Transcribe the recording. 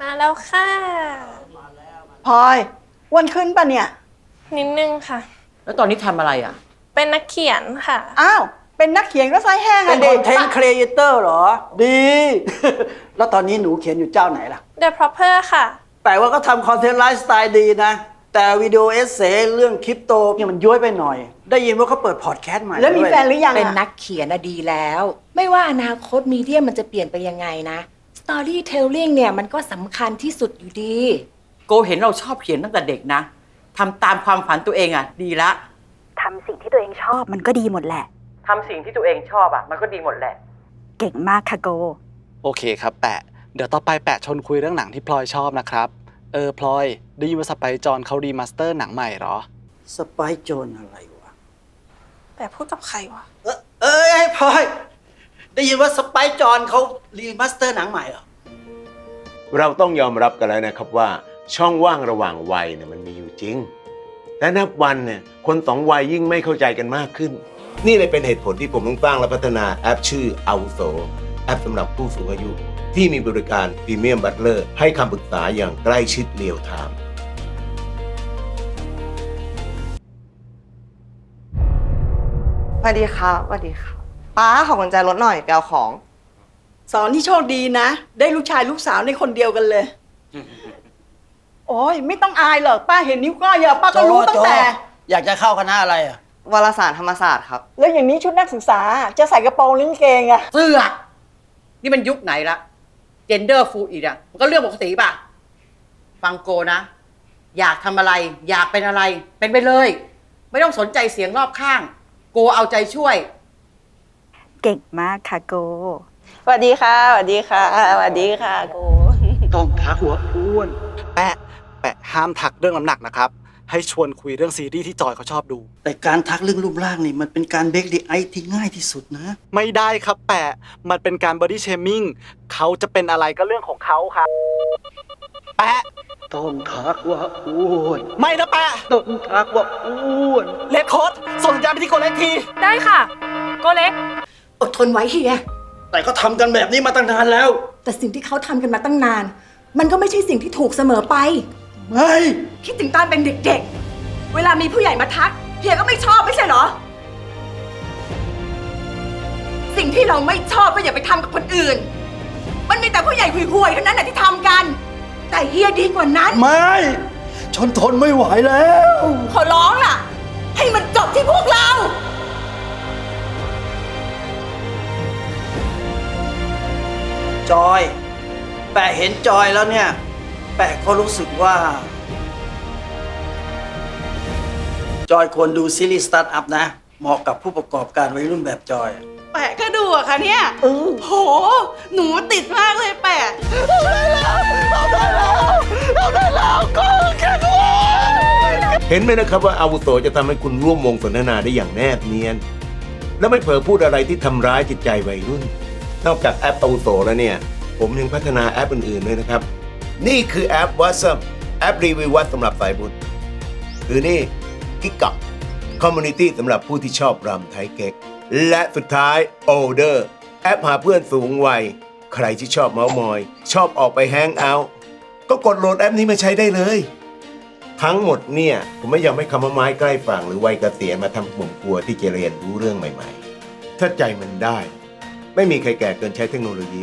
มาแล้วค่ะ พลอยอ้วนขึ้นปะเนี่ย นิดนึงค่ะ แล้วตอนนี้ทำอะไรอะ เป็นนักเขียนค่ะ อ้าว เป็นนักเขียนก็ไส้แห้งเป็อะนเด็คอนเทนต์ครีเอเตอร์เหรอ ดี แล้วตอนนี้หนูเขียนอยู่เจ้าไหนล่ะ The Proper ค่ะแต่ว่าก็ทำคอนเทนต์ไลฟ์สไตล์ดีนะ แต่วิดีโอเอเซเรื่องคริปโตเนี่ยมันย้วยไปหน่อย ได้ยินว่าเขาเปิดพอดแคสต์ใหม่แล้วมีด้วยแฟนหรือยังเป็นอะนักเขียนนะดีแล้ว ไม่ว่าอนาคตมีเดียมันจะเปลี่ยนไปยังไงนะ Storytelling เนี่ยมันก็สำคัญที่สุดอยู่ดี โกเห็นเราชอบเขียนตั้งแต่เด็กนะทำตามความฝันตัวเองอะ ดีละทำสิ่งที่ตัวเองชอบมันก็ดีหมดแหละ ทำสิ่งที่ตัวเองชอบอะ มันก็ดีหมดแหละ เก่งมากค่ะโก โอเคครับแปะ เดี๋ยวต่อไปแปะชวนคุยเรื่องหนังที่พลอยชอบนะครับ เออพลอยได้ยินว่าสไปซ์จอนเขารีมาสเตอร์หนังใหม่เหรอ สไปโจนอะไรวะ แต่พูดกับใครวะ เอ้ยเอ้ยไอ้พลอย ได้ยินว่าสไปจอนเขารีมาสเตอร์หนังใหม่เหรอ เราต้องยอมรับกันแล้วนะครับว่าช่องว่างระหว่างวัยเนี่ยมันมีอยู่จริง และนับวันเนี่ยคนสองวัยยิ่งไม่เข้าใจกันมากขึ้น นี่เลยเป็นเหตุผลที่ผมต้องสร้างและพัฒนาแอปชื่ออาวุโสแอปสำหรับผู้สูงอายุ ที่มีบริการพรีเมียมบัตเลอร์ให้คำปรึกษาอย่างใกล้ชิดเรียลไทม์สวัสดีครับสวัสดีครับ ป้าขอกุญแจรถหน่อยไปเอาของ สอนที่โชคดีนะ ได้ลูกชายลูกสาวในคนเดียวกันเลย โอ้ยไม่ต้องอายหรอกป้าเห็นนิ้วก้อยอะป้าก็รู้ตั้งแต่ อยากจะเข้าคณะอะไรอะ วารสารธรรมศาสตร์ครับ แล้วอย่างนี้ชุดนักศึกษาจะใส่กระโปรงหรือกางเกงอะเสื้อ นี่มันยุคไหนละเจนเดอร์ฟูอีกอะมันก็เรื่องปกติป่ะ ฟังโกนะ อยากทำอะไร อยากเป็นอะไร เป็นไปเลย ไม่ต้องสนใจเสียงรอบข้าง โกเอาใจช่วย เก่งมากค่ะโก สวัสดีค่ะสวัสดีค่ะสวัสดีค่ะกูต้องทักหัวอ้วนแปะแปะห้ามทักเรื่องน้ำหนักนะครับ ให้ชวนคุยเรื่องซีรีส์ที่จอยเขาชอบดู แต่การทักเรื่องรูปร่างนี่มันเป็นการเบรกดีไอที่ง่ายที่สุดนะ ไม่ได้ครับแปะ มันเป็นการบอดี้เชมิ่งเขาจะเป็นอะไรก็เรื่องของเขาครับ แปะ ต้องทักว่าอ้วนไม่นะแปะ ต้องทักว่าอ้วน เลดโค้ดส่งสัญญาณไปที่โกเล็กที ได้ค่ะ โกเล็ก อดทนไว้เฮีย แต่ก็ทำกันแบบนี้มาตั้งนานแล้ว แต่สิ่งที่เขาทำกันมาตั้งนาน มันก็ไม่ใช่สิ่งที่ถูกเสมอไป ไม่ คิดถึงตอนเป็นเด็กๆ เวลามีผู้ใหญ่มาทักเฮียก็ไม่ชอบไม่ใช่เหรอ สิ่งที่เราไม่ชอบก็อย่าไปทำกับคนอื่น มันมีแต่ผู้ใหญ่ห่วยๆเท่านั้นแหละที่ทำกัน แต่เฮียดีกว่านั้น ไม่ชนทนไม่ไหวแล้ว ขอร้องล่ะ ให้มันจบที่พวกเรา จอย แปะเห็นจอยแล้วเนี่ย แปะก็รู้สึกว่า จอยควรดูซีรีส์สตาร์ทอัพนะ เหมาะกับผู้ประกอบการวัยรุ่นแบบจอย แปะก็ดูอะค่ะเนี่ยโห หนูติดมากเลยแปะ เห็นไหมนะครับว่าอาวุโสจะทำให้คุณร่วมวงสนทนาได้อย่างแนบเนียน และไม่เผลอพูดอะไรที่ทำร้ายจิตใจวัยรุ่น นอกจากแอปอาวุโสแล้วเนี่ย ผมยังพัฒนาแอปอื่นๆด้วยนะครับ นี่คือแอป WhatsApp แอปรีวิววัดสำหรับสายบุญคือนี่กิกกับคอมมูนิตี้สำหรับผู้ที่ชอบรำไทยเก๊ก และสุดท้าย Older แอปหาเพื่อนสูงวัย ใครที่ชอบเมาส์มอย ชอบออกไปแฮงเอาท์ก็กดโหลดแอปนี้มาใช้ได้เลย ทั้งหมดเนี่ย ผมไม่ยอมให้คำว่าไม้ใกล้ฝั่งหรือวัยเกษียณมาทำห้ผมกลัวที่จะเรียนรู้เรื่องใหม่ ๆ ถ้าใจมันได้ ไม่มีใครแก่เกินใช้เทคโนโลยี